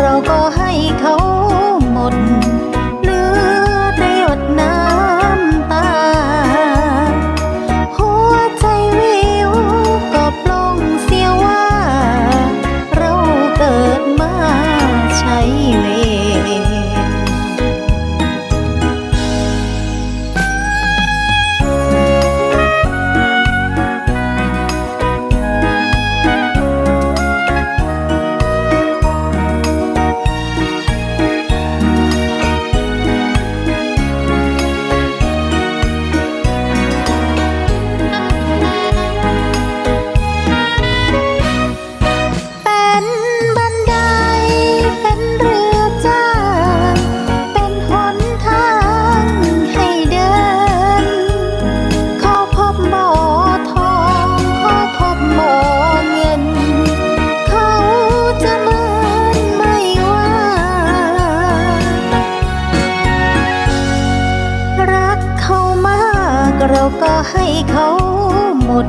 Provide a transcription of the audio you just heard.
เราก็ให้เขา เราก็ให้เขาหมด